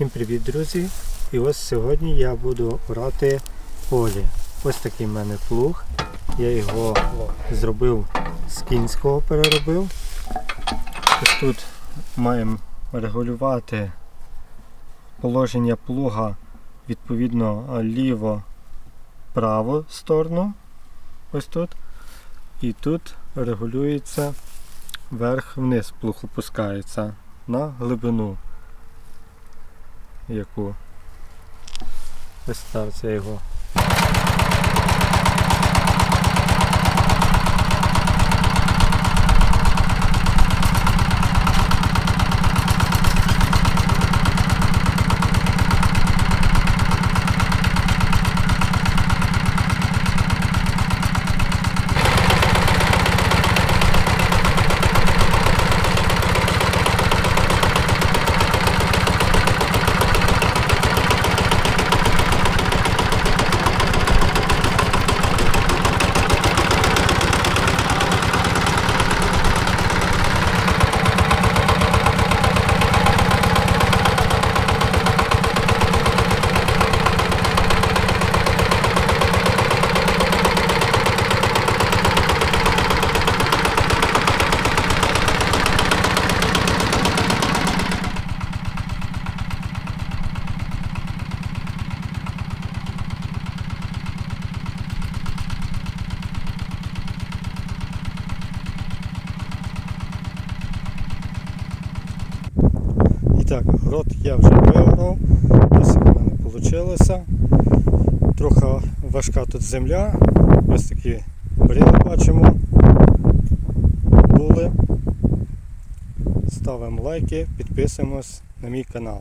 Всім привіт, друзі! І ось сьогодні я буду орати полі. Ось такий в мене плуг. Я його зробив з кінського переробив. Ось тут маємо регулювати положення плуга відповідно ліво-праву сторону. Ось тут. І тут регулюється вверх-вниз плуг опускається на глибину яку виставця його. Так, грот я вже виграв, досить в мене вийшло. Трохи важка тут земля. Ось такі бріли бачимо. Були. Ставимо лайки, підписуємось на мій канал.